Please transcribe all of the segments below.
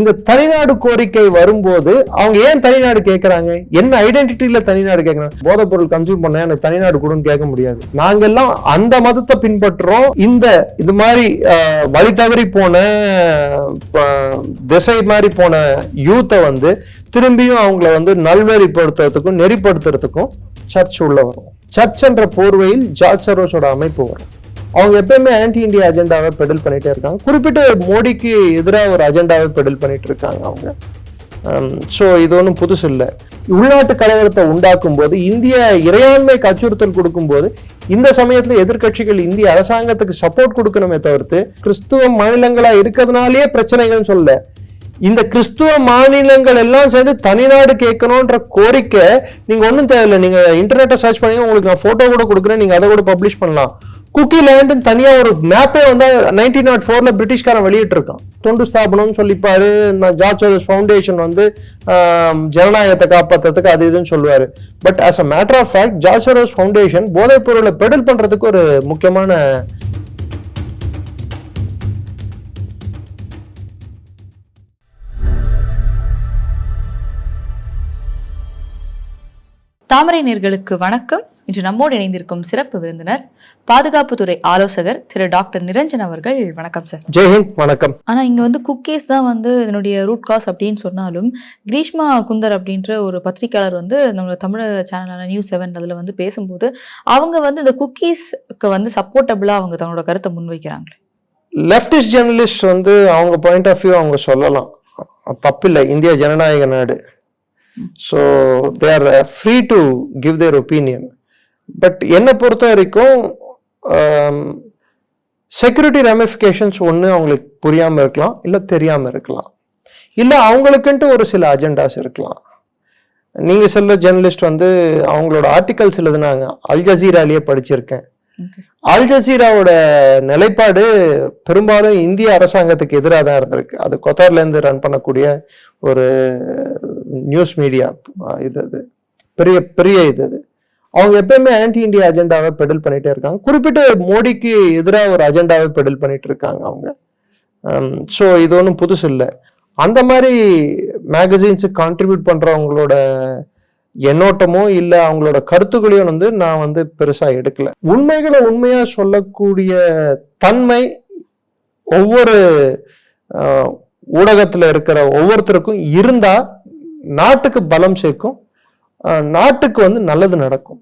இந்த தனிநாடு கோரிக்கை வரும்போது அவங்க ஏன் தனிநாடு கேட்கறாங்க என்ன ஐடென்டிட்டியில தனிநாடு கேட்கறாங்க போதைப் பொருள் கன்சியூம் பண்ண எனக்கு தனிநாடு கொடுன்னு கேட்க முடியாது. நாங்க எல்லாம் அந்த மதத்தை பின்பற்றுறோம். இந்த இது மாதிரி வழி தவறி போன திசை மாதிரி போன யூத்தை வந்து திரும்பியும் அவங்கள வந்து நல்வழிப்படுத்துறதுக்கும் நெறிப்படுத்துறதுக்கும் சர்ச் உள்ள வரும். சர்ச் என்ற போர்வையில் ஜார்ஜ் சரோஸோட அமைப்பு வரும். அவங்க எப்பயுமே ஆன்டி இந்தியா அஜெண்டாவை பெடல் பண்ணிட்டே இருக்காங்க. குறிப்பிட்ட மோடிக்கு எதிராக ஒரு அஜெண்டாவை பெடல் பண்ணிட்டு இருக்காங்க அவங்க. Um, ஸோ இது ஒன்றும் புதுசு இல்லை. உள்நாட்டு கலவரத்தை உண்டாக்கும் போது இந்திய இறையாண்மைக்கு அச்சுறுத்தல் கொடுக்கும்போது இந்த சமயத்தில் எதிர்க்கட்சிகள் இந்திய அரசாங்கத்துக்கு சப்போர்ட் கொடுக்கணுமே தவிர்த்து கிறிஸ்துவ மாநிலங்களா இருக்கிறதுனாலே பிரச்சனைகள்னு சொல்ல இந்த கிறிஸ்துவ மாநிலங்கள் எல்லாம் சேர்ந்து தனிநாடு கேட்கணுன்ற கோரிக்கை நீங்க ஒன்றும் தேவையில்லை. நீங்க இன்டர்நெட்டை சர்ச் பண்ணி உங்களுக்கு நான் போட்டோ கூட கொடுக்குறேன் நீங்க அதை கூட பப்ளிஷ் பண்ணலாம். குக்கி லேண்டுன்னு தனியா ஒரு மேப்பே வந்து நைன்டீன் நாட் ஃபோர்ல பிரிட்டிஷ்காரன் வெளியிட்டிருக்கான். தொண்டு ஸ்தாபனம்னு சொல்லிப்பாரு. நான் ஜார்ஜ் ஃபவுண்டேஷன் வந்து ஜனநாயகத்தை காப்பாற்றுறதுக்கு அது இதுன்னு சொல்லுவாரு. But as a matter of fact George foundation போதைப் பொருளை பெடல் பண்றதுக்கு ஒரு முக்கியமான தாமரை நேர்களுக்கு வணக்கம். இன்று நம்மோடு இணைந்திருக்கும் சிறப்பு விருந்தினர் பாதுகாப்புத்துறை ஆலோசகர் திரு டாக்டர் நிரஞ்சன் அவர்கள். வணக்கம் சார். ஜெய்ஹிந்த் வணக்கம். ஆனா இங்க வந்து குக்கீஸ் தான் வந்து இதனுடைய ரூட் காஸ் அப்படின்னு சொன்னாலும் கிரீஷ்மா குந்தர் அப்படின்ற ஒரு பத்திரிக்கையாளர் வந்து நம்ம தமிழ் சேனலான நியூஸ் செவன் அதுல வந்து பேசும்போது அவங்க வந்து இந்த குக்கீஸ்க்கு வந்து சப்போர்ட்டபிளா அவங்க தன்னோட கருத்தை முன்வைக்கிறாங்களே. லெப்டிஸ்ட் ஜேர்னலிஸ்ட் வந்து அவங்க பாயிண்ட் ஆஃப் வியூ அவங்க சொல்லலாம். தப்பில்லை. இந்தியா ஜனநாயக நாடு. So they are free to give their opinion but என்னை பொறுத்த வரைக்கும் செக்யூரிட்டி ரெமிஃபிகேஷன்ஸ் ஒன்று அவங்களுக்கு புரியாமல் இருக்கலாம் இல்லை தெரியாமல் இருக்கலாம். இல்லை அவங்களுக்குன்ட்டு ஒரு சில அஜெண்டாஸ் இருக்கலாம். நீங்கள் சொல்ல ஜேர்னலிஸ்ட் வந்து அவங்களோட ஆர்டிகல்ஸ் எழுதுனாங்க அல் ஜசீராலேயே படிச்சிருக்கேன். அல் ஜசீராவோட நிலைப்பாடு பெரும்பாலும் இந்திய அரசாங்கத்துக்கு எதிராக தான் இருந்திருக்கு. அது கொத்தார்ல இருந்து ரன் பண்ணக்கூடிய ஒரு நியூஸ் மீடியா இது அது பெரிய பெரிய இது அது அவங்க எப்பயுமே ஆன்டி இந்தியா அஜெண்டாவை பெடல் பண்ணிட்டே இருக்காங்க. குறிப்பிட்ட மோடிக்கு எதிராக ஒரு அஜெண்டாவை பெடல் பண்ணிட்டு இருக்காங்க அவங்க. ஸோ இது ஒன்றும் புதுசு இல்லை. அந்த மாதிரி மேகசின்ஸுக்கு கான்ட்ரிபியூட் பண்ணுறவங்களோட எண்ணோட்டமோ இல்லை அவங்களோட கருத்துக்களையும் வந்து நான் வந்து பெருசாக எடுக்கல. உண்மைகளை உண்மையாக சொல்லக்கூடிய தன்மை ஒவ்வொரு ஊடகத்தில் இருக்கிற ஒவ்வொருத்தருக்கும் இருந்தால் நாட்டுக்கு பலம் சேர்க்கும். நாட்டுக்கு வந்து நல்லது நடக்கும்.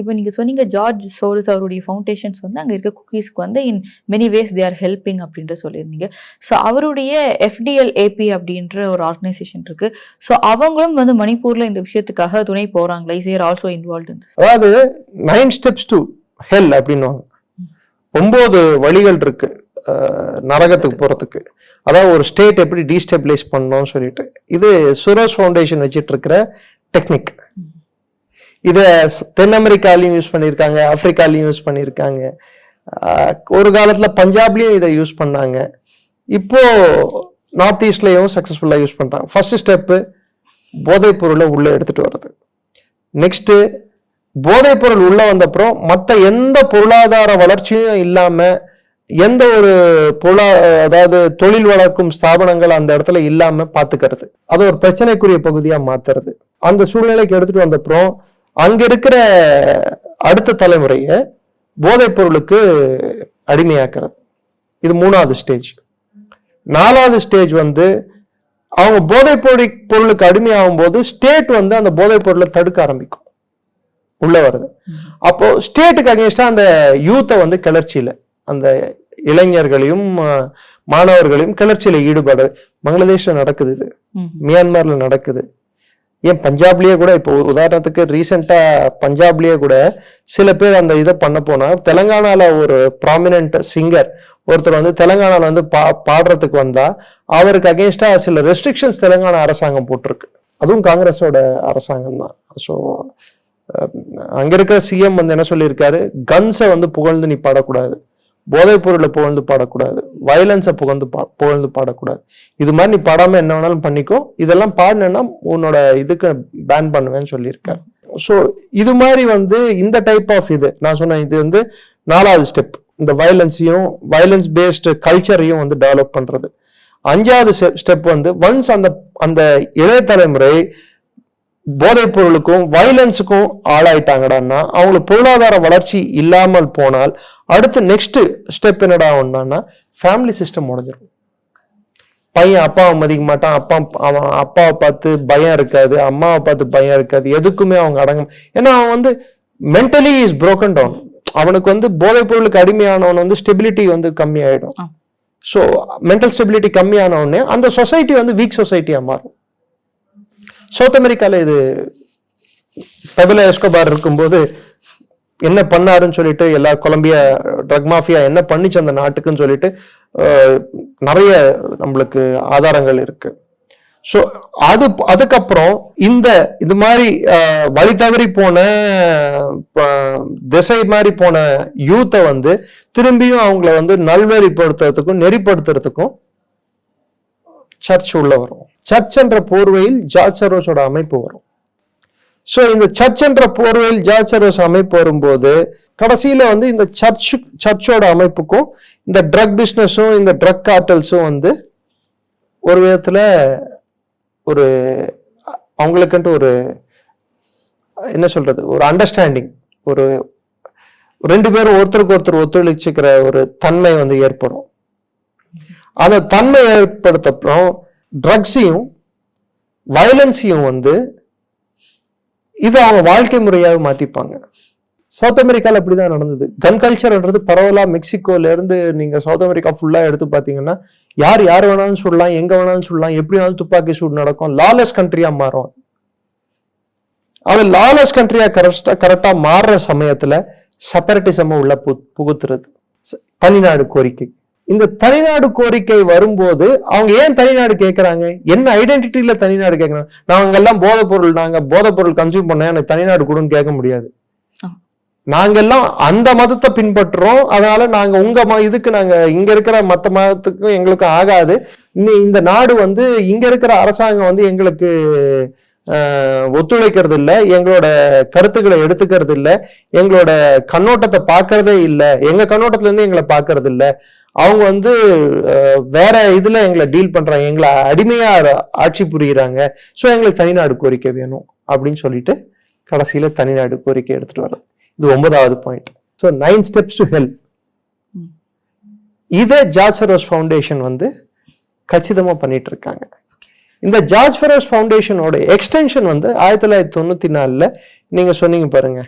இப்போ நீங்க சொன்னீங்க ஜார்ஜ் சோரஸ் அவருடைய ஃபவுண்டேஷன்ஸ் வந்து அங்க இருக்க குக்கீஸ்க்கு வந்து in many ways they are helping அப்படின்ற சொல்லியிருந்தீங்க. ஸோ அவருடைய எஃப்டிஎல் ஏபி அப்படின்ற ஒரு ஆர்கனைசேஷன் இருக்கு. ஸோ அவங்களும் வந்து மணிப்பூர்ல இந்த விஷயத்துக்காக துணை போறாங்களா? Is air also involve in அதாவது நைன் ஸ்டெப்ஸ் டு ஹெல் அப்படின்னுவாங்க. ஒன்பது வழிகள் இருக்கு. அஹ், நரகத்துக்கு போகிறதுக்கு அதாவது ஒரு ஸ்டேட் எப்படி டீஸ்டெபிலைஸ் பண்ணணும்னு சொல்லிட்டு இது சுரஸ் ஃபவுண்டேஷன் வச்சுட்டு இருக்கிற டெக்னிக் இதை தென் அமெரிக்காலையும் யூஸ் பண்ணியிருக்காங்க ஆப்பிரிக்காலையும் யூஸ் பண்ணியிருக்காங்க. ஒரு காலத்தில் பஞ்சாப்லேயும் இதை யூஸ் பண்ணாங்க. இப்போ நார்த் ஈஸ்ட்லேயும் சக்ஸஸ்ஃபுல்லாக யூஸ் பண்ணுறாங்க ஃபர்ஸ்ட் ஸ்டெப்பு போதைப் பொருளை உள்ளே எடுத்துகிட்டு வர்றது. நெக்ஸ்ட்டு போதைப் பொருள் உள்ளே வந்தப்புறம் மற்ற எந்த பொருளாதார வளர்ச்சியும் இல்லாமல் எந்த ஒரு பொருளா அதாவது தொழில் வளர்க்கும் ஸ்தாபனங்கள் அந்த இடத்துல இல்லாம பாத்துக்கிறது. அது ஒரு பிரச்சனைக்குரிய பகுதியா மாத்துறது. அந்த சூழ்நிலைக்கு எடுத்துட்டு வந்தப்புறம் அங்க இருக்கிற அடுத்த தலைமுறைய போதைப் பொருளுக்கு அடிமையாக்குறது. இது மூணாவது ஸ்டேஜ் நாலாவது ஸ்டேஜ் வந்து அவங்க போதைப் பொருள் பொருளுக்கு அடிமையாகும் போது ஸ்டேட் வந்து அந்த போதைப் பொருளை தடுக்க ஆரம்பிக்கும். உள்ள வருது. அப்போ ஸ்டேட்டுக்கு அகேன்ஸ்டா அந்த யூத்தை வந்து கிளர்ச்சியில அந்த இளைஞர்களையும் மாணவர்களையும் கிளர்ச்சியில ஈடுபாடு பங்களாதேஷ்ல நடக்குது இது. மியான்மர்ல நடக்குது. ஏன் பஞ்சாப்லயே கூட இப்போ உதாரணத்துக்கு ரீசெண்டா பஞ்சாப்லயே கூட சில பேர் அந்த இதை பண்ண போனா தெலங்கானால ஒரு ப்ராமினென்ட் சிங்கர் ஒருத்தர் வந்து தெலங்கானால வந்து பா பாடுறதுக்கு வந்தா அவருக்கு அகேன்ஸ்டா சில ரெஸ்ட்ரிக்ஷன்ஸ் தெலங்கானா அரசாங்கம் போட்டிருக்கு. அதுவும் காங்கிரஸோட அரசாங்கம் தான். ஸோ அங்க இருக்கிற சிஎம் வந்து என்ன சொல்லியிருக்காரு? கன்ஸை வந்து புகழ்ந்து நீ பாடக்கூடாது போதைப் பொருளை புகழ்ந்து பாடக்கூடாது. வயலன்ஸை புகழ்ந்து பா புகழ்ந்து பாடக்கூடாது. இது மாதிரி நீ பாடாமல் என்ன வேணாலும் பண்ணிக்கோ. இதெல்லாம் பாடினேன்னா உன்னோட இதுக்கு பேன் பண்ணுவேன்னு சொல்லியிருக்காரு. ஸோ இது மாதிரி வந்து இந்த டைப் ஆஃப் இது நான் சொன்னேன் இது வந்து நாலாவது ஸ்டெப் இந்த வயலன்ஸையும் வயலன்ஸ் பேஸ்டு கல்ச்சரையும் வந்து டெவலப் பண்ணுறது அஞ்சாவது ஸ்டெப் வந்து ஒன்ஸ் அந்த அந்த இளைய தலைமுறை போதைப் பொருளுக்கும் வயலன்ஸுக்கும் ஆளாயிட்டாங்கடான்னா அவங்களுக்கு பொருளாதார வளர்ச்சி இல்லாமல் போனால் அடுத்து நெக்ஸ்ட் ஸ்டெப் என்னடா ஒன்னான்னா ஃபேமிலி சிஸ்டம் உடஞ்சிரும். பையன் அப்பாவை மதிக்க மாட்டான் அப்பா அவன் அப்பாவை பார்த்து பயம் இருக்காது அம்மாவை பார்த்து பயம் இருக்காது எதுக்குமே அவங்க அடங்க ஏன்னா அவன் வந்து மென்டலி இஸ் broken டவுன் அவனுக்கு வந்து போதைப் பொருளுக்கு அடிமையானவன் வந்து ஸ்டெபிலிட்டி வந்து கம்மியாயிடும். ஸோ மென்டல் ஸ்டெபிலிட்டி கம்மியான உடனே அந்த சொசைட்டி வந்து வீக் சொசைட்டியா மாறும். சவுத் அமெரிக்காவில் இது பபில எஸ்கோபார் இருக்கும்போது என்ன பண்ணாருன்னு சொல்லிட்டு எல்லா கொலம்பியா ட்ரக் மாஃபியா என்ன பண்ணிச்சு அந்த நாட்டுக்குன்னு சொல்லிட்டு நிறைய நம்மளுக்கு ஆதாரங்கள் இருக்கு. ஸோ அது அதுக்கப்புறம் இந்த இது மாதிரி வழி தவறி போன திசை மாதிரி போன யூத்தை வந்து திரும்பியும் அவங்கள வந்து நல்வழிப்படுத்துறதுக்கும் நெறிப்படுத்துறதுக்கும் சர்ச் உள்ள வரும். சர்ச் என்ற போர்வையில் ஜார்ஜ் சர்வஸோட அமைப்பு வரும். ஸோ இந்த சர்ச் என்ற போர்வையில் ஜார்ஜ் சர்வஸ் அமைப்பு வரும்போது கடைசியில் வந்து இந்த சர்ச் சர்ச்சோட அமைப்புக்கும் இந்த ட்ரக் பிஸ்னஸும் இந்த ட்ரக் கார்டல்ஸும் வந்து ஒரு விதத்தில் ஒரு அவங்களுக்குன்ட்டு ஒரு என்ன சொல்கிறது ஒரு அண்டர்ஸ்டாண்டிங் ஒரு ரெண்டு பேரும் ஒருத்தருக்கு ஒருத்தர் ஒத்துழைச்சிக்கிற ஒரு தன்மை வந்து ஏற்படும். அந்த தன்மை ஏற்படுத்தப்புறம் ட்ரக்ஸையும் வயலன்ஸையும் வந்து இது அவங்க வாழ்க்கை முறையாக மாற்றிப்பாங்க சவுத் அமெரிக்காவில் அப்படி தான் நடந்தது கன் கல்ச்சர்ன்றது பரவலாக மெக்சிகோலேருந்து நீங்கள் சவுத் அமெரிக்கா ஃபுல்லாக எடுத்து பார்த்தீங்கன்னா யார் யார் வேணாலும் சுடலாம் எங்கே வேணாலும் சுடலாம் எப்படி வேணாலும் துப்பாக்கி சூடு நடக்கும் லாலெஸ் கண்ட்ரியாக மாறும். அது லாலெஸ் கண்ட்ரியாக கரெக்டாக கரெக்டாக மாறுற சமயத்தில் செப்பரேட்டிசம் உள்ள பு- புகுத்துறது. பனிநாடு தனிநாடு கோரிக்கை. இந்த தனிநாடு கோரிக்கை வரும்போது அவங்க ஏன் தனிநாடு கேட்கறாங்க என்ன ஐடென்டிட்டியில தனிநாடு கேட்கறாங்க நாங்க எல்லாம் போதைப் பொருள் நாங்க போதைப் பொருள் கன்சியூம் பண்ண எனக்கு தனிநாடு கொடுன்னு கேட்க முடியாது. நாங்கெல்லாம் அந்த மதத்தை பின்பற்றுறோம். அதனால நாங்க உங்க ம இதுக்கு நாங்க இங்க இருக்கிற மத்த மதத்துக்கும் எங்களுக்கு ஆகாது. இந்த நாடு வந்து இங்க இருக்கிற அரசாங்கம் வந்து எங்களுக்கு ஒத்துழைக்கிறது இல்ல எங்களோட கருத்துக்களை எடுத்துக்கிறது இல்ல எங்களோட கண்ணோட்டத்தை பார்க்கறதே இல்ல எங்க கண்ணோட்டத்துல இருந்து எங்களை பார்க்கறது இல்ல அவங்க வந்து வேற இதுல எங்களை டீல் பண்றாங்க எங்களை அடிமையா ஆட்சி புரியுறாங்க. ஸோ எங்களுக்கு தனிநாடு கோரிக்கை வேணும் அப்படின்னு சொல்லிட்டு கடைசியில தனிநாடு கோரிக்கை எடுத்துட்டு வரோம் இது ஒன்பதாவது point so nine steps to help. இதை ஜார்ஜ் சரோஸ் ஃபவுண்டேஷன் வந்து கச்சிதமா பண்ணிட்டு இருக்காங்க. இந்த ஜார்ஜ் ஃபெரோஸ் ஃபவுண்டேஷனோட எக்ஸ்டென்ஷன் வந்து ஆயிரத்தி தொள்ளாயிரத்தி தொண்ணூற்றி நாலில் நீங்கள் சொன்னீங்க பாருங்க.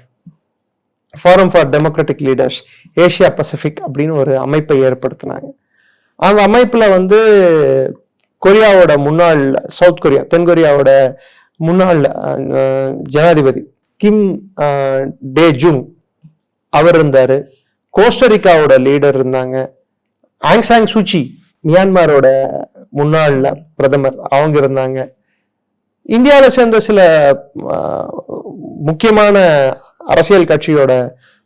Forum for democratic leaders Asia Pacific அப்படின்னு ஒரு அமைப்பை ஏற்படுத்தினாங்க. அந்த அமைப்பில் வந்து கொரியாவோட முன்னாள் சவுத் கொரியா தென்கொரியாவோட முன்னாள் ஜனாதிபதி கிம் டே ஜுங் அவர் இருந்தார். கோஸ்டரிக்காவோட லீடர் இருந்தாங்க. ஆங்சாங் சூச்சி மியான்மரோட முன்னாள் பிரதமர் அவங்க இருந்தாங்க. இந்தியாவில் சேர்ந்த சில முக்கியமான அரசியல் கட்சியோட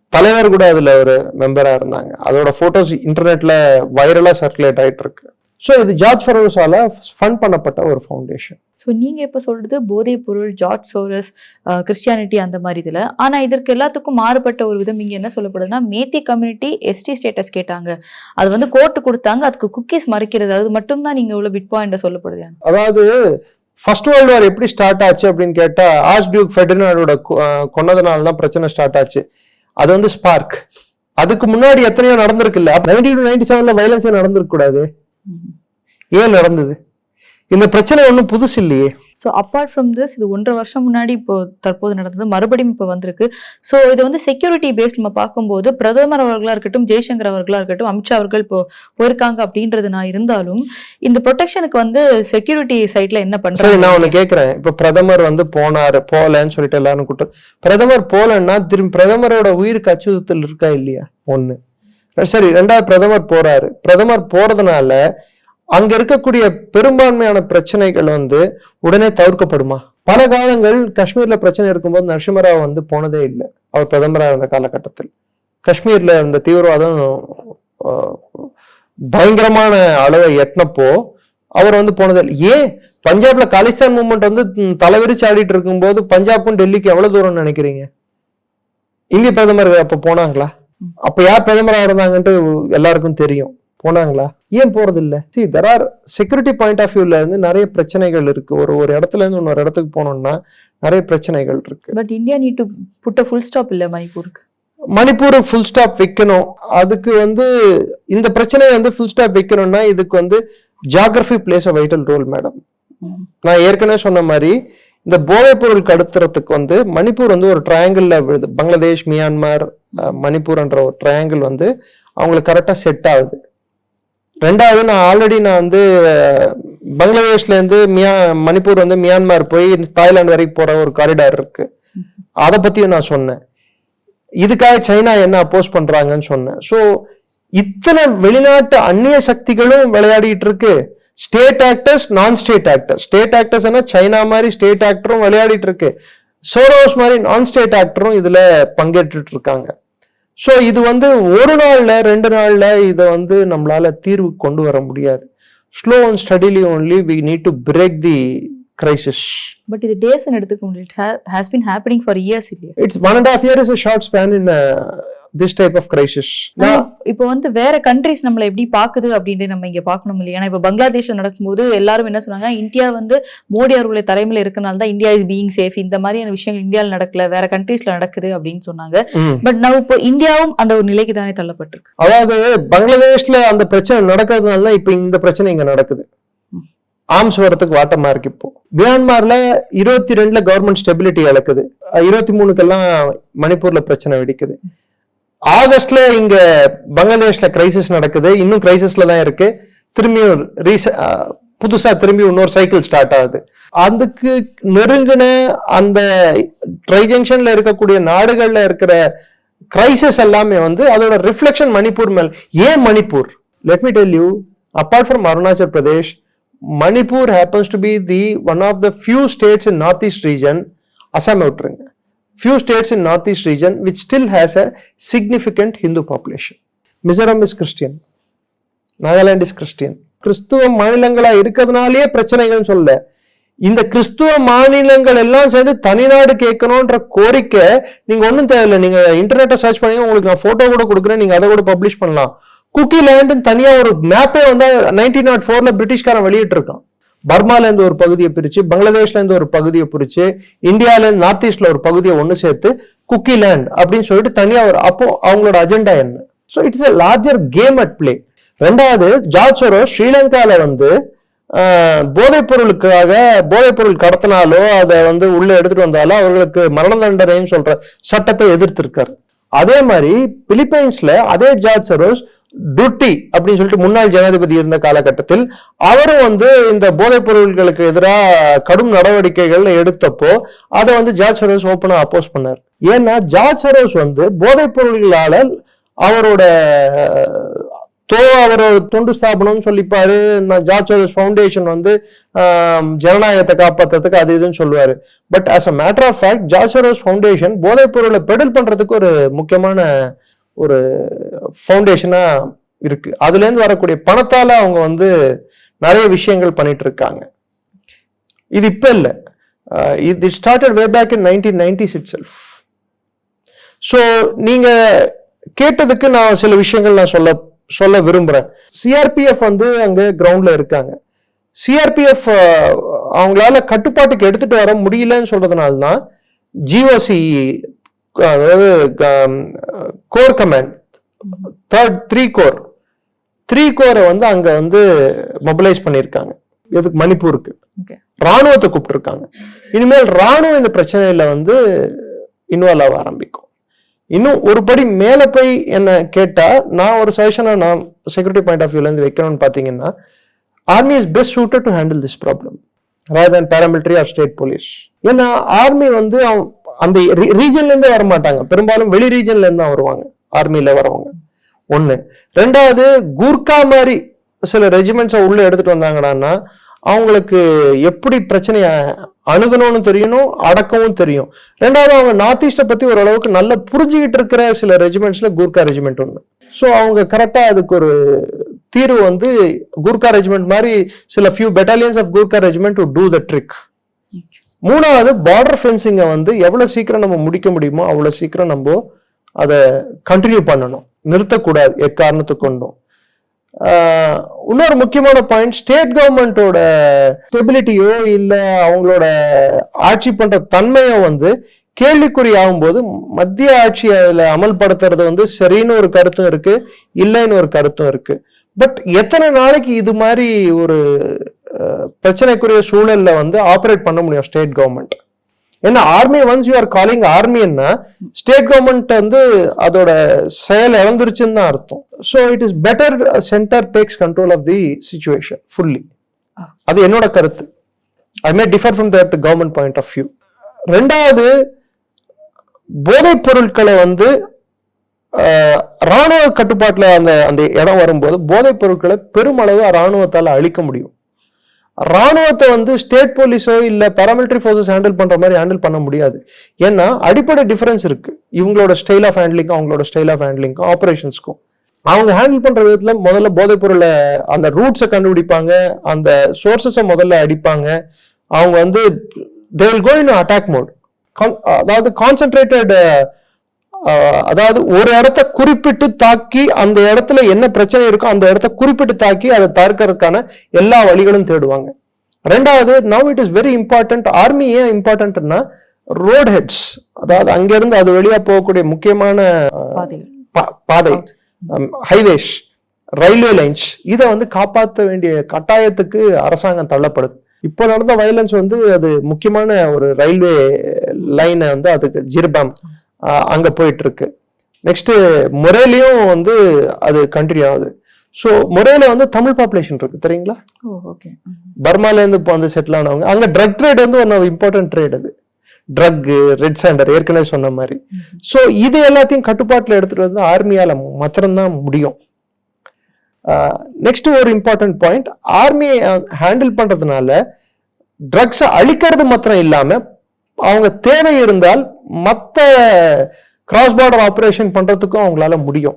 தலைவர் கூட அதில் ஒரு மெம்பராக இருந்தாங்க. அதோட ஃபோட்டோஸ் இன்டர்நெட்டில் வைரலாக சர்க்குலேட் ஆகிட்டு இருக்கு. ஸோ இது ஜார்ஜ் ஃபெரோஸால ஃபண்ட் பண்ணப்பட்ட ஒரு ஃபவுண்டேஷன் ஸோ நீங்க இப்ப சொல்றது போதைப் பொருள் ஜார்ஜ் சோரஸ் கிறிஸ்டியானிட்டி அந்த மாதிரி இதுல. ஆனா இதற்கு எல்லாத்துக்கும் மாறுபட்ட ஒரு விதம் இங்க என்ன சொல்லப்படுதுன்னா மேத்தி கம்யூனிட்டி எஸ்டி ஸ்டேட்டஸ் கேட்டாங்க. அது வந்து கோர்ட்டு கொடுத்தாங்க அதுக்கு குக்கீஸ் மறைக்கிறது. அது மட்டும்தான் நீங்க உள்ள பிட் பாயிண்ட் சொல்லப்படுது. அதாவது ஃபர்ஸ்ட் வேர்ல்டு வார் எப்படி ஸ்டார்ட் ஆச்சு அப்படின்னு கேட்டா ஆர்ச் டியூக் அஹ் கொன்னதுனால தான் பிரச்சனை ஸ்டார்ட் ஆச்சு. அது வந்து ஸ்பார்க் அதுக்கு முன்னாடி எத்தனையோ நடந்திருக்குல்ல? நைன்டீன் நைன்டி செவன்ல வயலன்ஸே நடந்திருக்க கூடாது. ஏன் நடந்தது? இந்த பிரச்சனை ஒன்றும் புதுசு இல்லையே. ஸோ அப்பார்ட் ஃப்ரம் திஸ் இது ஒன்றரை வருஷம் முன்னாடி இப்போ தற்போது நடந்தது. மறுபடியும் இப்போ வந்திருக்கு. ஸோ இது வந்து செக்யூரிட்டி பேஸ்ட் நம்ம பார்க்கும்போது பிரதமர் அவர்களா இருக்கட்டும் ஜெய்சங்கர் அவர்களா இருக்கட்டும் அமித்ஷா அவர்கள் இப்போ போயிருக்காங்க அப்படின்றது நான் இருந்தாலும் இந்த ப்ரொடெக்ஷனுக்கு வந்து செக்யூரிட்டி சைட்ல என்ன சரி நான் ஒண்ணு கேக்குறேன். இப்ப பிரதமர் வந்து போனாரு போலன்னு சொல்லிட்டு எல்லாரும் கூட்டம் பிரதமர் போலன்னா திரும்பி பிரதமரோட உயிருக்கு அச்சுறுத்தல் இருக்கா இல்லையா? ஒண்ணு. சரி ரெண்டாவது பிரதமர் போறாரு. பிரதமர் போறதுனால அங்க இருக்கக்கூடிய பெரும்பான்மையான பிரச்சனைகள் வந்து உடனே தவிர்க்கப்படுமா? பல காலங்கள் காஷ்மீர்ல பிரச்சனை இருக்கும்போது நரசிம்மராவ் வந்து போனதே இல்லை. அவர் பிரதமரா இருந்த காலகட்டத்தில். காஷ்மீர்ல இருந்த தீவிரவாதம் பயங்கரமான அளவை எட்டினப்போ அவர் வந்து போனது இல்லை. ஏன்? பஞ்சாப்ல காலிஸ்தான் மூவ்மெண்ட் வந்து தலைவிரிச்சு ஆடிட்டு இருக்கும்போது பஞ்சாப்க்கும் டெல்லிக்கு எவ்வளவு தூரம் நினைக்கிறீங்க? இந்திய பிரதமர் அப்ப போனாங்களா? அப்ப யார் பிரதமரா இருந்தாங்கன்ட்டு எல்லாருக்கும் தெரியும். போனாங்களா? ஏன் போறது இல்ல see there are security point of வியூல இருந்து நிறைய பிரச்சனைகள் இருக்கு. ஒரு ஒரு இடத்துல இருந்து இன்னொரு இடத்துக்கு போனோம்னா நிறைய பிரச்சனைகள் இருக்கு. But India need to put a full stop இல்ல மணிப்பூருக்கு? மணிப்பூருக்கு ஃபுல் ஸ்டாப் வைக்கணும். அதுக்கு வந்து இந்த பிரச்சனையை வந்து ஃபுல் ஸ்டாப் வைக்கணும்னா இதுக்கு வந்து geography place a vital role madam. நான் ஏற்கனவே சொன்ன மாதிரி இந்த போதைப் பொருள் கடத்துறதுக்கு வந்து மணிப்பூர் வந்து ஒரு ட்ரையாங்கிள் விழுது. பங்களாதேஷ் மியான்மர் மணிப்பூர்ன்ற ஒரு ட்ரையாங்கிள் வந்து அவங்களுக்கு கரெக்டாக செட் ஆகுது. ரெண்டாவது நான் ஆல்ரெடி நான் வந்து பங்களாதேஷ்லேருந்து மியா மணிப்பூர் வந்து மியான்மர் போய் தாய்லாந்து வரைக்கும் போகிற ஒரு காரிடார் இருக்கு. அதை பற்றியும் நான் சொன்னேன். இதுக்காக சைனா என்ன அப்போஸ் பண்ணுறாங்கன்னு சொன்னேன். ஸோ இத்தனை வெளிநாட்டு அந்நிய சக்திகளும் விளையாடிட்டு இருக்கு. State actors non state actors state actors China மாதிரி ஸ்டேட் ஆக்டரும் விளையாடிட்டு இருக்கு. சோரோஸ் மாதிரி நான் ஸ்டேட் ஆக்டரும் இதுல பங்கேற்றுட்டு இருக்காங்க. ஸோ இது வந்து ஒரு நாள்ல ரெண்டு நாள்ல இதை வந்து நம்மளால தீர்வு கொண்டு வர முடியாது. Slow and steadily only we need to break the crisis but இது டேஸ் எடுத்துக்க முடியல. Has been happening for years இல்லையா? It's one and half year is short span in this type of crisis இப்போ வந்து வேற கண்ட்ரிஸ் நம்மள எப்படி பாக்குது அப்படின்னு நம்ம இங்க பார்க்கணும் இல்லையா? ஏன்னா இப்ப பங்களாதேஷ்ல நடக்கும்போது எல்லாரும் என்ன சொன்னாங்க? இந்தியா வந்து மோடி அவர்களுடைய தலைமையில இருக்கனால தான் இந்தியா இஸ் பீயிங் சேஃப் இந்த மாதிரியான விஷயங்கள் இந்தியாவில் நடக்கல வேற கண்ட்ரீஸ்ல நடக்குது அப்படின்னு சொன்னாங்க. பட் நான் இப்போ இந்தியாவும் அந்த ஒரு நிலைக்கு தானே தள்ளப்பட்டிருக்கு. அதாவது பங்களாதேஷ்ல அந்த பிரச்சனை நடக்கிறதுனால தான் இப்ப இந்த பிரச்சனை இங்க நடக்குது. ஆர்ம்ஸ் வரத்துக்கு வாட்டமா இருக்கு இப்போ. மியான்மர்ல இருபத்தி ரெண்டுல கவர்மெண்ட் ஸ்டெபிலிட்டி இழக்குது. இருபத்தி மூணுக்கெல்லாம் மணிப்பூர்ல பிரச்சனை வெடிக்குது. ஆகஸ்ட்ல இங்க பங்களாதேஷ்ல கிரைசிஸ் நடக்குது. இன்னும் கிரைசிஸ்ல தான் இருக்கு. திரும்பியும் ரீச புதுசா திரும்பி இன்னொரு சைக்கிள் ஸ்டார்ட் ஆகுது. அதுக்கு நெருங்கின அந்த ட்ரை ஜங்ஷன்ல இருக்கக்கூடிய நாடுகள்ல இருக்கிற கிரைசிஸ் எல்லாமே வந்து அதோட ரிஃப்ளெக்ஷன் மணிப்பூர் மேல். ஏன் Manipur? Let me tell you apart from Arunachal Pradesh Manipur happens to be the one of the few states in north east region Assam விட்டுருங்க. Few states in northeast region which still has a significant hindu population. Mizoram is Christian Nagaland is Christian கிறிஸ்துவ மாநிலங்களா இருக்கிறதுனாலயே பிரச்சனைகள்னு சொல்ல இந்த கிறிஸ்துவ மாநிலங்கள் எல்லாம் சேர்ந்து தனிநாடு கேட்கணும்ன்ற கோரிக்கை நீங்க ஒன்றும் தேவையில்லை. நீங்க இன்டர்நெட்டை சர்ச் பண்ணி உங்களுக்கு நான் போட்டோ கூட கொடுக்குறேன் நீங்க அதை கூட பப்ளிஷ் பண்ணலாம். குக்கி லேண்டுன்னு தனியா ஒரு மேப்பே வந்து நைன்டீன் நாட் ஃபோர்ல பிரிட்டிஷ்காரன் வெளியிட்டு இருக்கான் பர்மால இருந்து ஒரு பகுதியை பிரிச்சு பங்களாதேஷ்ல இருந்து ஒரு பகுதியை பிரிச்சு இந்தியால இருந்து நார்த் ஈஸ்ட்ல ஒரு பகுதியை ஒண்ணு சேர்த்து குக்கி லேண்ட் அப்படின்னு சொல்லிட்டு தனியா ஒரு அப்போ அவங்களோட அஜெண்டா என்ன? So it's a larger game at play ரெண்டாவது ஜார்ஜ் சோரோஸ் ஸ்ரீலங்கால வந்து ஆஹ், போதைப் பொருளுக்காக போதைப் பொருள் கடத்தினாலோ அதை வந்து உள்ள எடுத்துட்டு வந்தாலோ அவர்களுக்கு மரண தண்டனைன்னு சொல்ற சட்டத்தை எதிர்த்திருக்காரு. அதே மாதிரி பிலிப்பைன்ஸ்ல அதே ஜார்ஜ் சரோஸ் டுட்டி அப்படின்னு சொல்லிட்டு முன்னாள் ஜனாதிபதி இருந்த காலகட்டத்தில் அவரும் வந்து இந்த போதைப் பொருட்களுக்கு எதிராக கடும் நடவடிக்கைகள் எடுத்தப்போ அதை வந்து ஜார்ஜ் சரோஸ் ஓப்பனா அப்போஸ் பண்ணார். ஏன்னா ஜார்ஜ் சரோஸ் வந்து போதைப் பொருள்களால அவரோட தோ அவரோட தொண்டு ஸ்தாபனம்னு சொல்லிப்பாரு. ஜார்ஜ் சரோஸ் ஃபவுண்டேஷன் வந்து ஜனநாயகத்தை காப்பாற்றுறதுக்கு அது இதுன்னு சொல்லுவார். But as a matter of fact George Soros foundation போதைப் பொருளை பெடல் பண்றதுக்கு ஒரு முக்கியமான ஒரு ஃபவுண்டேஷனா இருக்கு. அதுலேருந்து வரக்கூடிய பணத்தால அவங்க வந்து நிறைய விஷயங்கள் பண்ணிட்டு இருக்காங்க இது இப்ப இல்லை. இது started way back in nineteen nineties itself so நீங்க கேட்டதுக்கு நான் சில விஷயங்கள் நான் சொல்ல சொல்ல விரும்புகிறேன் சிஆர்பிஎஃப் வந்து அங்கே கிரவுண்டில் இருக்காங்க. சிஆர்பிஎஃப் அவங்களால கட்டுப்பாட்டுக்கு எடுத்துட்டு வர முடியலன்னு சொல்றதுனால தான் ஜிஓசி அதாவது core command third three core three கோரை வந்து அங்க வந்து மொபிலைஸ் பண்ணியிருக்காங்க எதுக்கு? மணிப்பூருக்கு. ராணுவத்தை கூப்பிட்டுருக்காங்க. இனிமேல் ராணுவம் இந்த பிரச்சனையில வந்து இன்வால்வ் ஆக ஆரம்பிக்கும். இன்னும் ஒரு படி மேல போய் என்ன கேட்டா நான் ஒரு சஜஷனை நான் செக்யூரிட்டி பாயிண்ட் ஆஃப் வியூல இருந்து வைக்கணும்னு பாத்தீங்கன்னா army is best suited to handle this problem than paramilitary or state police ஏன்னா ஆர்மி வந்து அவன் அந்த ரீஜன்ல இருந்தே வர மாட்டாங்க பெரும்பாலும் வெளி ரீஜன்ல இருந்து தான் வருவாங்க. ஆர்மியில வரவங்க. ஒண்ணு. ரெண்டாவது கூர்க்கா மாதிரி சில ரெஜிமெண்ட்ஸை உள்ள எடுத்துட்டு வந்தாங்கன்னா அவங்களுக்கு எப்படி பிரச்சனைய அணுகணும்னு தெரியணும் அடக்கவும் தெரியும். ரெண்டாவது அவங்க நார்த் ஈஸ்டை பத்தி ஓரளவுக்கு நல்லா புரிஞ்சுக்கிட்டு இருக்கிற சில ரெஜிமெண்ட்ஸ்ல கூர்க்கா ரெஜிமெண்ட் ஒண்ணு. ஸோ அவங்க கரெக்டா அதுக்கு ஒரு தீர்வு வந்து கூர்க்கா ரெஜிமெண்ட் மாதிரி சில few battalions of Gurkha regiment to do the trick மூணாவது பார்டர் ஃபென்சிங்கை வந்து எவ்வளோ சீக்கிரம் நம்ம முடிக்க முடியுமோ அவ்வளோ சீக்கிரம் நம்ம அதை கண்டினியூ பண்ணணும். நிறுத்தக்கூடாது எக்காரணத்து கொண்டும். இன்னொரு முக்கியமான பாயிண்ட் ஸ்டேட் கவர்மெண்ட்டோட ஸ்டெபிலிட்டியோ இல்லை அவங்களோட ஆட்சி பண்ற தன்மையோ வந்து கேள்விக்குறி ஆகும்போது மத்திய ஆட்சி அதில் அமல்படுத்துறது வந்து சரின்னு ஒரு கருத்தும் இருக்கு இல்லைன்னு ஒரு கருத்தும் இருக்கு. பட் எத்தனை நாளைக்கு இது மாதிரி ஒரு பிரச்சனைக்குரிய சூழல்ல வந்து ஆப்ரேட் பண்ண முடியும் ஸ்டேட் கவர்மெண்ட் ஏன்னா army once you are calling ஆர்மின்னா state government வந்து அதோட செயல் இழந்துருச்சுன்னு தான் அர்த்தம். So it is better centre takes control of the situation fully. அது என்னோட கருத்து. I may differ from that government point of view ரெண்டாவது போதைப் பொருட்களை வந்து ராணுவ கட்டுப்பாட்டுல அந்த அந்த இடம் வரும்போது போதைப் பொருட்களை பெருமளவு ராணுவத்தால அழிக்க முடியும். ராணுவத்தை வந்து ஸ்டேட் போலீஸோ இல்லை paramilitary ஃபோர்ஸஸ் ஹேண்டில் பண்ணுற மாதிரி ஹேண்டில் பண்ண முடியாது. ஏன்னா அடிப்படை டிஃபரன்ஸ் இருக்கு. இவங்களோட ஸ்டைல் ஆஃப் ஹேண்ட்லிங்கும் அவங்களோட ஸ்டைல் ஆஃப் ஹேண்ட்லிங்கும் ஆப்ரேஷன்ஸ்க்கும் அவங்க ஹேண்டில் பண்ற விதத்துல முதல்ல போதைப் பொருளை அந்த ரூட்ஸை கண்டுபிடிப்பாங்க அந்த சோர்சஸை முதல்ல அடிப்பாங்க. அவங்க வந்து they will go in attack mode அதாவது கான்சென்ட்ரேட்டட் அதாவது ஒரு இடத்த குறிப்பிட்டு தாக்கி அந்த இடத்துல என்ன பிரச்சனை இருக்கோ அந்த இடத்த குறிப்பிட்டு தாக்கி அதை தடுக்கிறதுக்கான எல்லா வழிகளும் தேடுவாங்க. ரெண்டாவது now it is very important army ஏன் இம்பார்ட்டன்ட்னா ரோட் ஹெட்ஸ் அதாவது அங்கிருந்து அது வழியா போகக்கூடிய முக்கியமான பாதை ஹைவேஸ் ரயில்வே லைன்ஸ் இதை வந்து காப்பாற்ற வேண்டிய கட்டாயத்துக்கு அரசாங்கம் தள்ளப்படுது. இப்போ நடந்த வயலன்ஸ் வந்து அது முக்கியமான ஒரு ரயில்வே லைனை வந்து அதுக்கு ஜிர்பாம். அங்க போயிட்டு இருக்கு நெக்ஸ்ட் முறையிலையும் வந்து அது கண்டினியூ ஆகுது. ஸோ முறையில வந்து தமிழ் பாப்புலேஷன் இருக்கு தெரியுங்களா? ஓ ஓகே பர்மால இருந்து இப்போ வந்து செட்டில் ஆனவங்க அங்க ட்ரக் ட்ரேட் வந்து ஒன் இம்பார்ட்டன்ட் ட்ரேட் அது. ட்ரக் ரெட் சாண்டர் ஏற்கனவே சொன்ன மாதிரி. ஸோ இது எல்லாத்தையும் கட்டுப்பாட்டில் எடுத்துட்டு வந்து ஆர்மியால மாத்திரம்தான் முடியும். நெக்ஸ்ட் ஒரு இம்பார்ட்டன்ட் பாயிண்ட் ஆர்மியை ஹேண்டில் பண்றதுனால ட்ரக்ஸை அழிக்கிறது மாத்திரம் இல்லாம அவங்க தேவை இருந்தால் மற்ற கிராஸ் பார்டர் ஆப்ரேஷன் பண்றதுக்கும் அவங்களால முடியும்.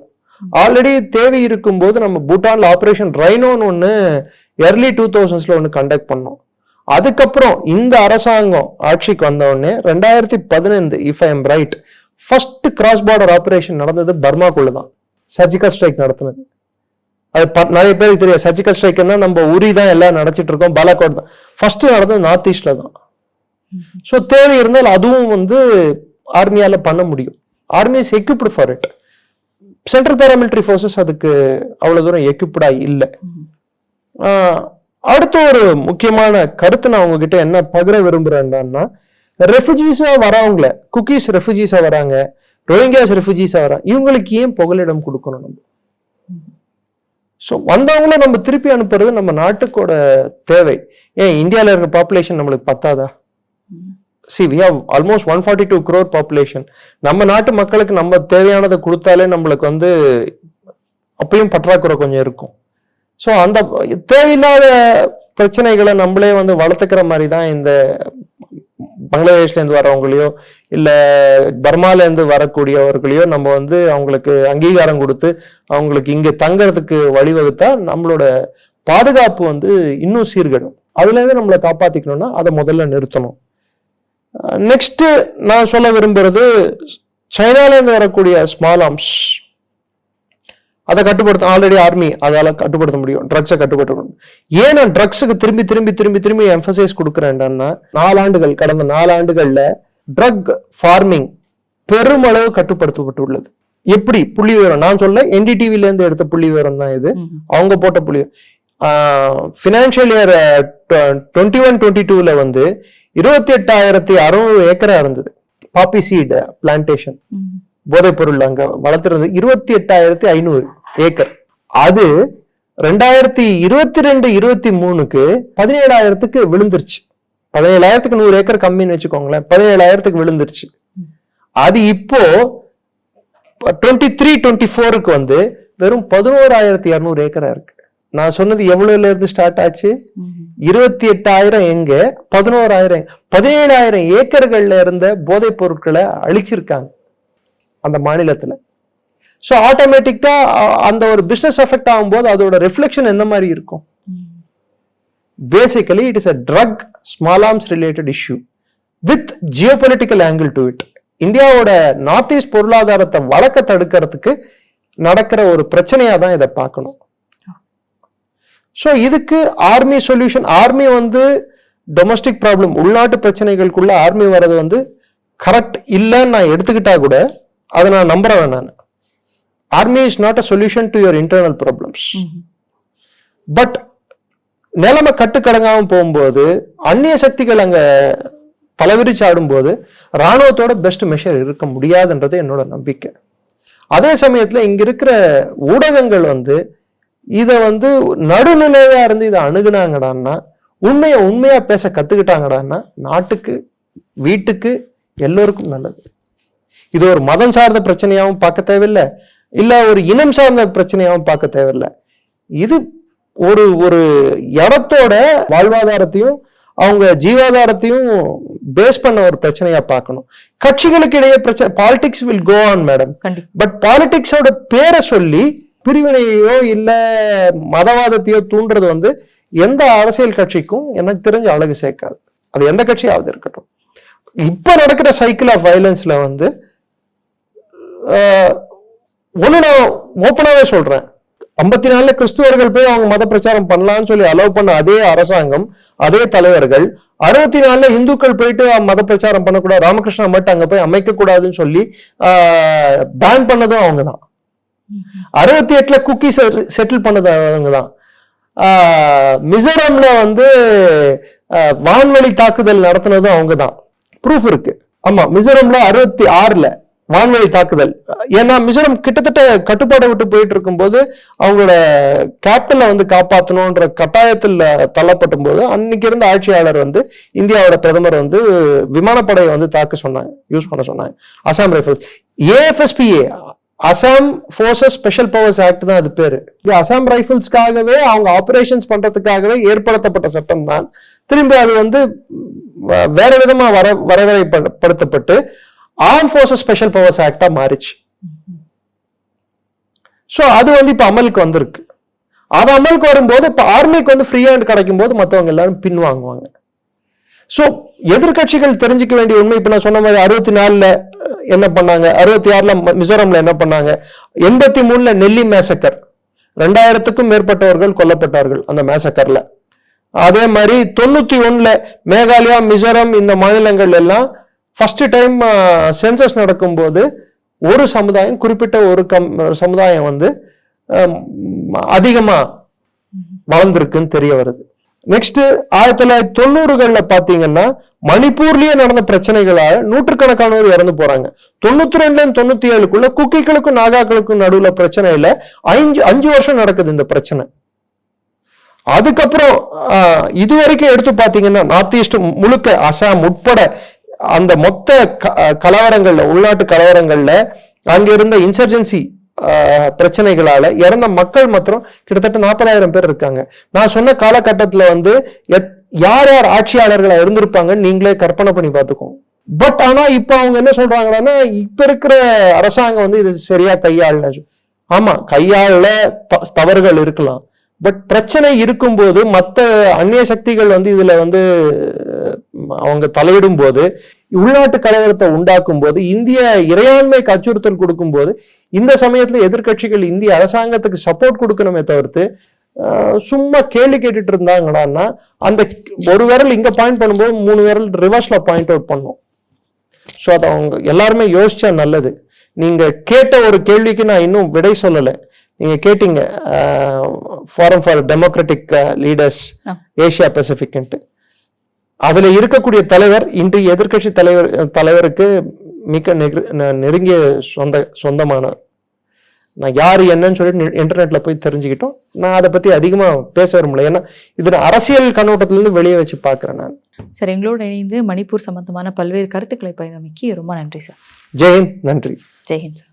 ஆல்ரெடி தேவை இருக்கும்போது நம்ம பூட்டான்ல ஆப்ரேஷன் ரைனோன்னு ஒன்று எர்லி டூ தௌசண்ட்ஸ்ல ஒன்று கண்டக்ட் பண்ணோம். அதுக்கப்புறம் இந்த அரசாங்கம் ஆட்சிக்கு வந்தவுடனே ரெண்டாயிரத்தி பதினைந்து if I am right first cross border operation நடந்தது பர்மாக்குள்ள தான். சர்ஜிக்கல் ஸ்ட்ரைக் நடத்தினது. அது ப- நிறைய பேருக்கு தெரியும். சர்ஜிக்கல் ஸ்ட்ரைக்னா நம்ம உரி தான் எல்லாம் நடச்சிட்டு இருக்கோம். பாலாக்கோட் தான். ஃபர்ஸ்ட் நடந்தது நார்த் ஈஸ்ட்ல தான். ஸோ தேவை இருந்தால் அதுவும் வந்து ஆர்மியால பண்ண முடியும். Army is equipped for it central paramilitary forces அதுக்கு அவ்வளவு தூரம் எக்யூப்டா இல்லை. அடுத்த ஒரு முக்கியமான கருத்து நான் உங்ககிட்ட என்ன பகிர விரும்புறேன்னா ரெஃப்யூஜிஸா வரவங்கள குக்கீஸ் ரெஃப்யூஜிஸா வராங்க ரோஹிங்கியாஸ் ரெஃப்யூஜிஸா வராங்க இவங்களுக்கு ஏன் புகலிடம் கொடுக்கணும் நம்ம? ஸோ வந்தவங்கள நம்ம திருப்பி அனுப்புறது நம்ம நாட்டுக்கோட தேவை. ஏன் இந்தியாவில் இருக்க பாப்புலேஷன் நம்மளுக்கு பத்தாதா? See we have almost one forty two crore population நம்ம நாட்டு மக்களுக்கு நம்ம தேவையானதை கொடுத்தாலே நம்மளுக்கு வந்து அப்பயும் பற்றாக்குறை கொஞ்சம் இருக்கும். ஸோ அந்த தேவையில்லாத பிரச்சனைகளை நம்மளே வந்து வளர்த்துக்கிற மாதிரி தான் இந்த பங்களாதேஷ்லேருந்து வரவங்களையோ இல்லை பர்மாலேருந்து வரக்கூடியவர்களையோ நம்ம வந்து அவங்களுக்கு அங்கீகாரம் கொடுத்து அவங்களுக்கு இங்கே தங்கிறதுக்கு வழிவகுத்தா நம்மளோட பாதுகாப்பு வந்து இன்னும் சீர்கெடும். அதுலேருந்து நம்மளை காப்பாற்றிக்கணும்னா அதை முதல்ல நிறுத்தணும். நெக்ஸ்ட் நான் சொல்ல விரும்புறது சைனால இருந்து வரக்கூடிய ஸ்மால் ஆர்ம்ஸ் அதை கட்டுப்படுத்த ஆல்ரெடி ஆர்மி அதால கட்டுப்படுத்த முடியும். ட்ரக்ஸை கட்டுப்படுத்த முடியும் ஏன் நான் ட்ரக்ஸுக்கு திரும்பி திரும்பி திரும்பி திரும்பி எம்பசைஸ் கொடுக்குறேன்டா நாலாண்டுகள் கடந்த நாலாண்டுகள்ல ட்ரக் ஃபார்மிங் பெருமளவு கட்டுப்படுத்தப்பட்டுள்ளது. எப்படி? புள்ளி விவரம். நான் சொல்ல என்டிடிவில இருந்து எடுத்த புள்ளி விவரம் தான் இது. அவங்க போட்ட புள்ளி financial year twenty one twenty டூல வந்து இருபத்தி எட்டாயிரத்தி அறுநூறு ஏக்கரா இருந்தது. பாப்பி சீட் பிளான்டேஷன் போதைப் பொருள் அங்க வளர்த்துறது இருபத்தி எட்டாயிரத்தி ஐநூறு ஏக்கர். அது ரெண்டாயிரத்தி இருபத்தி ரெண்டு இருபத்தி மூணுக்கு பதினேழாயிரத்துக்கு விழுந்துருச்சு. பதினேழாயிரத்துக்கு நூறு ஏக்கர் கம்மின்னு வச்சுக்கோங்களேன். பதினேழாயிரத்துக்கு விழுந்துருச்சு. அது இப்போ டுவெண்ட்டி த்ரீ டுவெண்ட்டி ஃபோருக்கு வந்து வெறும் பதினோராயிரத்தி இரநூறு ஏக்கரா இருக்கு. நான் சொன்னது எவ்வளவுல இருந்து ஸ்டார்ட் ஆச்சு? இருபத்தி எட்டாயிரம் எங்க பதினோராயிரம் பதினேழாயிரம் ஏக்கர்கள்ல இருந்த போதைப் பொருட்களை அழிச்சிருக்காங்க அந்த மாநிலத்துல. ஸோ ஆட்டோமேட்டிக்கா அந்த ஒரு பிசினஸ் எஃபெக்ட் ஆகும்போது அதோட ரிஃப்ளெக்ஷன் எந்த மாதிரி இருக்கும்? Basically it is a drug small arms related issue with geopolitical angle to it இந்தியாவோட நார்த் ஈஸ்ட் பொருளாதாரத்தை வழக்க தடுக்கிறதுக்கு நடக்கிற ஒரு பிரச்சனையா தான் இதை பார்க்கணும். ஸோ இதுக்கு ஆர்மி சொல்யூஷன் ஆர்மி வந்து டொமஸ்டிக் ப்ராப்ளம் உள்நாட்டு பிரச்சனைகளுக்குள்ள ஆர்மி வர்றது வந்து கரெக்ட் இல்லைன்னு நான் எடுத்துக்கிட்டா கூட அதை நான் நம்புறேன் நான். Army is not a solution to your internal problems but நிலைமை கட்டுக்கடங்காம போகும்போது அந்நிய சக்திகள் அங்க தலைவிரிச்சு ஆடும்போது ராணுவத்தோட பெஸ்ட் மெஷர் இருக்க முடியாதுன்றது என்னோட நம்பிக்கை. அதே சமயத்துல இங்க இருக்கிற ஊடகங்கள் வந்து இதை வந்து நடுநிலையா இருந்து இதை அணுகுனாங்கடான்னா உண்மையை உண்மையா பேச கத்துக்கிட்டாங்கடான்னா நாட்டுக்கு வீட்டுக்கு எல்லோருக்கும் நல்லது. இது ஒரு மதம் சார்ந்த பிரச்சனையாவும் பார்க்க தேவையில்லை. இல்ல ஒரு இனம் சார்ந்த பிரச்சனையாவும் பார்க்க தேவையில்லை. இது ஒரு ஒரு இடத்தோட வாழ்வாதாரத்தையும் அவங்க ஜீவாதாரத்தையும் பேஸ் பண்ண ஒரு பிரச்சனையா பார்க்கணும். கட்சிகளுக்கு இடையே பிரச்சனை politics will go on madam but பாலிடிக்ஸோட பேரை சொல்லி பிரிவினையோ இல்லை மதவாதத்தையோ தூண்டுறது வந்து எந்த அரசியல் கட்சிக்கும் எனக்கு தெரிஞ்ச அழகு சேர்க்காது. அது எந்த கட்சியாவது இருக்கட்டும். இப்போ நடக்கிற சைக்கிள் ஆஃப் வயலன்ஸ்ல வந்து ஒன்று நான் ஓப்பனாகவே சொல்கிறேன் ஐம்பத்தி நாலுல கிறிஸ்துவர்கள் போய் அவங்க மத பிரச்சாரம் பண்ணலாம்னு சொல்லி அலோவ் பண்ண அதே அரசாங்கம் அதே தலைவர்கள் அறுபத்தி நாலுல இந்துக்கள் போயிட்டு மத பிரச்சாரம் பண்ணக்கூடாது ராமகிருஷ்ணா மட்டும் அங்க போய் அமைக்க கூடாதுன்னு சொல்லி பேன் பண்ணதும் அவங்க தான் அறுபத்தி எட்டுல குக்கி செட்டில் பண்ணது அவங்க தான் மிசோரம்ல வந்து வான்வெளி வான்வழி தாக்குதல் நடத்தினதும் அவங்க தான் ப்ரூஃப் இருக்கு. ஆமா மிசோரம்ல அறுபத்தி ஆறுல வான்வழி தாக்குதல். ஏன்னா மிசோரம் கிட்டத்தட்ட கட்டுப்பாடை விட்டு போயிட்டு இருக்கும்போது அவங்களோட கேப்டலை வந்து காப்பாற்றணுன்ற கட்டாயத்தில் தள்ளப்பட்ட போது அன்னைக்கு இருந்த ஆட்சியாளர் வந்து இந்தியாவோட பிரதமர் வந்து விமானப்படையை வந்து தாக்க சொன்னாங்க. யூஸ் பண்ண சொன்னாங்க. Assam rifles AFSPA Assam forces special powers act தான் அது பேரு. இது அசாம் ரைஃபிள்ஸ்க்காகவே அவங்க ஆபரேஷன்ஸ் பண்றதுக்காகவே ஏற்படுத்தப்பட்ட சட்டம் தான். திரும்பி அது வந்து வ- வேற விதமா வர வரவழைப்படுத்தப்பட்டு ஆர்ம் ஃபோர்ஸஸ் ஸ்பெஷல் பவர்ஸ் ஆக்டா மாறிச்சு. ஸோ அது வந்து இப்போ அமலுக்கு வந்திருக்கு. அது அமலுக்கு வரும்போது இப்போ ஆர்மிக்கு வந்து ஃப்ரீ ஹேண்ட் கிடைக்கும் போது மற்றவங்க எல்லாரும் பின் வாங்குவாங்க. ஸோ எதிர்க்கட்சிகள் தெரிஞ்சுக்க வேண்டிய உண்மை இப்ப நான் சொன்ன மாதிரி அறுபத்தி நாலுல என்ன பண்ணாங்க? அறுபத்தி ஆறுல மிசோரம்ல என்ன பண்ணாங்க? எண்பத்தி மூணுல நெல்லி மேசக்கர். ரெண்டாயிரத்துக்கும் மேற்பட்டவர்கள் கொல்லப்பட்டார்கள் அந்த மேசக்கர்ல. அதே மாதிரி தொண்ணூத்தி ஒண்ணுல மேகாலயா மிசோரம் இந்த மாநிலங்கள் எல்லாம் ஃபர்ஸ்ட் டைம் சென்சஸ் நடக்கும்போது ஒரு சமுதாயம் குறிப்பிட்ட ஒரு கம் சமுதாயம் வந்து அஹ், அதிகமா வளர்ந்துருக்குன்னு தெரிய வருது. நெக்ஸ்ட் ஆயிரத்தி தொள்ளாயிரத்தி தொண்ணூறுகள்ல பாத்தீங்கன்னா மணிப்பூர்லயே நடந்த பிரச்சனைகளால் நூற்றுக்கணக்கானோர் இறந்து போறாங்க. தொண்ணூத்தி ரெண்டுல இருந்து தொண்ணூத்தி ஏழுக்குள்ள குக்கிகளுக்கும் நாகாக்களுக்கும் நடுவுல பிரச்சனையில அஞ்சு அஞ்சு வருஷம் நடக்குது இந்த பிரச்சனை. அதுக்கப்புறம் இது வரைக்கும் எடுத்து பாத்தீங்கன்னா நார்த் ஈஸ்ட் முழுக்க அசாம் உட்பட அந்த மொத்த க- கலவரங்கள்ல உள்நாட்டு கலவரங்கள்ல அங்க இருந்த இன்சர்ஜென்சி பிரச்சனைகளால இறந்த மக்கள் மாத்திரம் கிட்டத்தட்ட நாற்பதாயிரம் பேர் இருக்காங்க. நான் சொன்ன காலகட்டத்தில் வந்து எத்- யார் யார் ஆட்சியாளர்களா இருந்திருப்பாங்கன்னு நீங்களே கற்பனை பண்ணி பார்த்துக்கோங்க. பட் ஆனா இப்ப அவங்க என்ன சொல்றாங்கன்னா இப்ப இருக்கிற அரசாங்கம் வந்து இது சரியா கையாள ஆமா கையாள த- தவறுகள் இருக்கலாம். பட் பிரச்சனை இருக்கும்போது மற்ற அந்நிய சக்திகள் வந்து இதுல வந்து அவங்க தலையிடும் போது உள்நாட்டு கலவரத்தை உண்டாக்கும் போது இந்திய இறையாண்மைக்கு அச்சுறுத்தல் கொடுக்கும் போது இந்த சமயத்துல எதிர்க்கட்சிகள் இந்திய அரசாங்கத்துக்கு சப்போர்ட் கொடுக்கணுமே தவிர்த்து சும்மா கேள்வி கேட்டுட்டு இருந்தாங்கன்னா அந்த ஒரு விரல் இங்க பாயிண்ட் பண்ணும்போது மூணு விரல் ரிவர்ஸ்ல பாயிண்ட் அவுட் பண்ணும். ஸோ அதை அவங்க எல்லாருமே யோசிச்சா நல்லது. நீங்க கேட்ட ஒரு கேள்விக்கு நான் இன்னும் விடை சொல்லலை. நீங்க கேட்டீங்க forum for democratic leaders. Asia பசிபிக்ன்ட்டு அதுல இருக்கக்கூடிய தலைவர் இன்று எதிர்க்கட்சி தலைவர் தலைவருக்கு மிக நெருங்கிய சொந்த சொந்தமானவர் நான் யார் என்னன்னு சொல்லிட்டு இன்டர்நெட்ல போய் தெரிஞ்சுக்கிட்டோம். நான் அதை பத்தி அதிகமா பேச விரும்பல ஏன்னா இது நான் அரசியல் கண்ணோட்டத்துல இருந்து வெளியே வச்சு பார்க்கிறேன் நான். சார் எங்களோட இணைந்து மணிப்பூர் சம்பந்தமான பல்வேறு கருத்துக்களை பயந்தமைக்கு ரொம்ப நன்றி சார். ஜெயந்த் நன்றி. ஜெய்ஹிந்த் சார்.